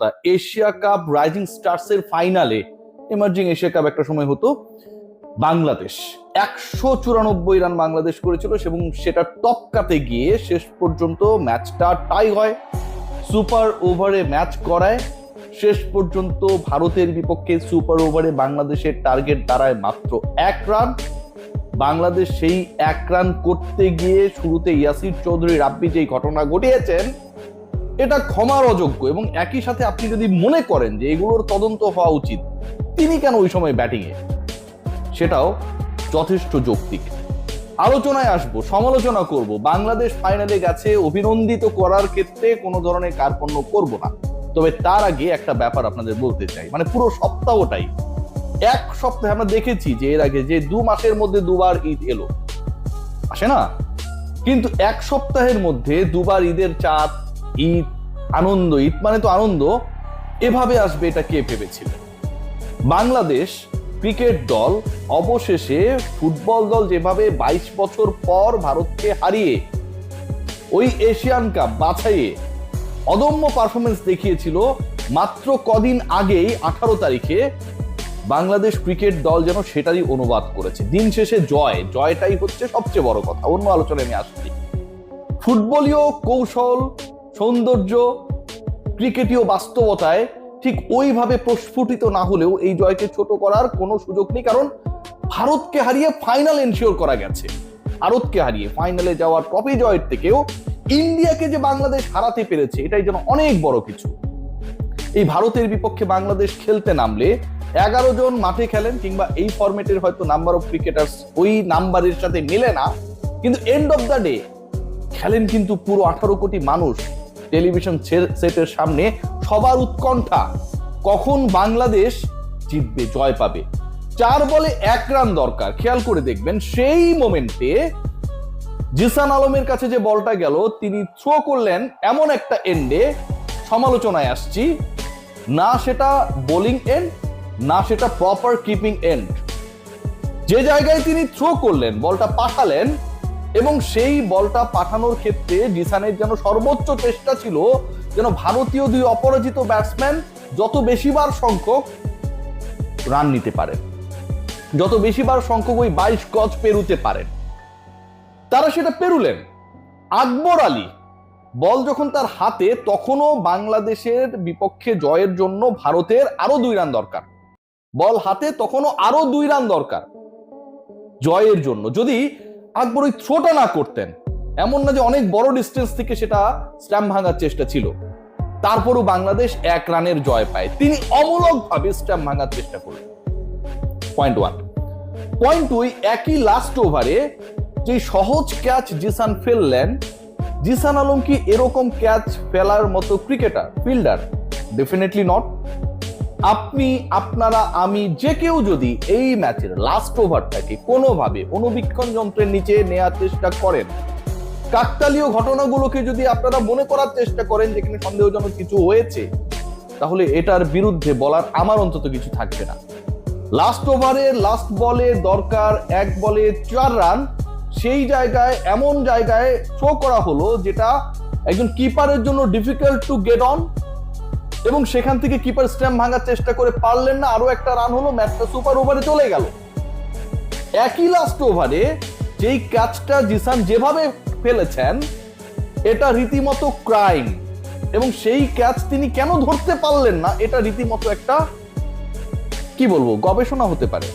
তা Asia cup rising stars এর ফাইনালে এমার্জিং এশিয়া কাপ একটা সময় হতো বাংলাদেশ। একশো চুরানব্বই রান বাংলাদেশ করেছিল এবং সেটা টপকাতে গিয়ে শেষ পর্যন্ত ম্যাচটা টাই হয়। সুপার ওভারে ম্যাচ করায়। শেষ পর্যন্ত ভারতের বিপক্ষে সুপার ওভারে বাংলাদেশের টার্গেট দাঁড়ায় মাত্র এক রান। বাংলাদেশ সেই এক রান করতে গিয়ে শুরুতে ইয়াসির চৌধুরী রাব্বি যেই ঘটনা ঘটিয়েছেন। এটা ক্ষমার অযোগ্য এবং একই সাথে আপনি যদি মনে করেন যে এগুলোর তদন্ত হওয়া উচিত, তিনি কেন ওই সময় ব্যাটিংয়ে সেটাও যথেষ্ট যৌক্তিক। আলোচনায় আসব, সমালোচনা করব। বাংলাদেশ ফাইনালে গেছে, অভিনন্দিত করার ক্ষেত্রে কোনো ধরনের কার্পণ্য করব না। তবে তার আগে একটা ব্যাপার আপনাদের বলতে চাই। মানে পুরো সপ্তাহটাই। এক সপ্তাহে আমরা দেখেছি যে এর আগে যে দু মাসের মধ্যে দুবার ঈদ এলো। আসে না? কিন্তু এক সপ্তাহের মধ্যে দুবার ঈদের চাঁদ ঈদ, আনন্দ, ঈদ মানে তো আনন্দ, এভাবে আসবে এটা কে ভেবেছিল বাংলাদেশ ক্রিকেট দল অবশেষে ফুটবল দল যেভাবে বাইশ বছর পর ভারতকে হারিয়ে ওই এশিয়ান কাপ বাছাইয়ে অদম্য পারফরমেন্স দেখিয়েছিল, মাত্র কদিন আগেই আঠারো তারিখে বাংলাদেশ ক্রিকেট দল যেন সেটারই অনুবাদ করেছে। দিন শেষে জয়, জয়টাই হচ্ছে সবচেয়ে বড় কথা, অন্য আলোচনায় আমি আসছি ফুটবলীয় কৌশল সৌন্দর্য, ক্রিকেটীয় বাস্তবতায় ঠিক ওইভাবে প্রস্ফুটিত না হলেও এই জয়কে ছোট করার কোনো সুযোগ নেই, কারণ ভারতকে হারিয়ে ফাইনাল এনশিওর করা গেছে। ভারতকে হারিয়ে ফাইনালে যাওয়ার ট্রফি জয়ের থেকেও ইন্ডিয়াকে যে বাংলাদেশ হারাতে পেরেছে, এটাই যেন অনেক বড় কিছু। এই ভারতের বিপক্ষে বাংলাদেশ খেলতে নামলে এগারো জন মাঠে খেলেন কিংবা এই ফরম্যাটের হয়তো নাম্বার অফ ক্রিকেটার্স ওই নাম্বারের সাথে মেলে না, কিন্তু এন্ড অফ দ্য ডে খেলেন কিন্তু পুরো আঠারো কোটি মানুষ। টেলিভিশন সেটের সামনে সবার উৎকণ্ঠা। কখন বাংলাদেশ জিতবে, জয় পাবে? চার বলে এক রান দরকার। খেয়াল করে দেখবেন, সেই মোমেন্টে জিসান আলমের কাছে যে বলটা গেল, তিনি থ্রো করলেন এমন একটা এন্ডে। সমালোচনায় আসছি, না সেটা বোলিং এন্ড, না সেটা প্রপার কিপিং এন্ড। যে জায়গায় তিনি থ্রো করলেন, বলটা পাঠালেন এবং সেই বলটা পাঠানোর ক্ষেত্রে জিসানের যেন সর্বোচ্চ চেষ্টা ছিল যেন ভারতীয় দুই অপরাজিত ব্যাটসম্যান যত বেশিবার সংখ্যক রান নিতে পারেন যত বেশিবার সংখ্যক ওই বাইশ গজ পেরুতে পারেন তারা সেটা পেরুলেন। আকবর আলী, বল যখন তার হাতে, তখনও বাংলাদেশের বিপক্ষে জয়ের জন্য ভারতের আরও দুই রান দরকার। বল হাতে, তখনও আরও দুই রান দরকার জয়ের জন্য। যদি আকবর ওই থ্রোটা না করতেন। এমন না যে অনেক বড় ডিস্টেন্স থেকে সেটা স্ট্যাম্প ভাঙার চেষ্টা ছিল। তারপরও বাংলাদেশ এক রানের জয় পায়। তিনি অমূলক ভাবে স্ট্যাম্প ভাঙার চেষ্টা করলেন পয়েন্ট ওয়ান পয়েন্ট দুই একই লাস্ট ওভারে যে সহজ ক্যাচ জিসান ফেললেন, জিসান আলম কি এরকম ক্যাচ ফেলার মতো ক্রিকেটার ফিল্ডার ডেফিনেটলি নট আপনি, আপনারা, আমি, যে কেউ যদি এই ম্যাচের লাস্ট ওভারটাকে কোনোভাবে অনুবীক্ষণ যন্ত্রের নিচে নেয়ার চেষ্টা করেন, কাকতালীয় ঘটনাগুলোকে যদি আপনারা মনে করার চেষ্টা করেন যেখানে সন্দেহজনক কিছু হয়েছে, তাহলে এটার বিরুদ্ধে বলার আমার অন্তত কিছু থাকবে না। লাস্ট ওভারে লাস্ট বলে দরকার এক বলে চার রান সেই জায়গায়, এমন জায়গায় থ্রো করা হলো যেটা একজন কিপারের জন্য ডিফিকাল্ট টু গেট অন এবং সেখান থেকে কিপার স্ট্যাম্প ভাঙার চেষ্টা করে পারলেন না আরও একটা রান হলো ম্যাচটা সুপার ওভারে চলে গেল। একই লাস্ট ওভারে যেই ক্যাচটা জিসান যেভাবে ফেলেছেন, এটা রীতিমতো ক্রাইম এবং সেই ক্যাচ তিনি কেন ধরতে পারলেন না, এটা রীতিমতো একটা, কি বলব, গবেষণা হতে পারে।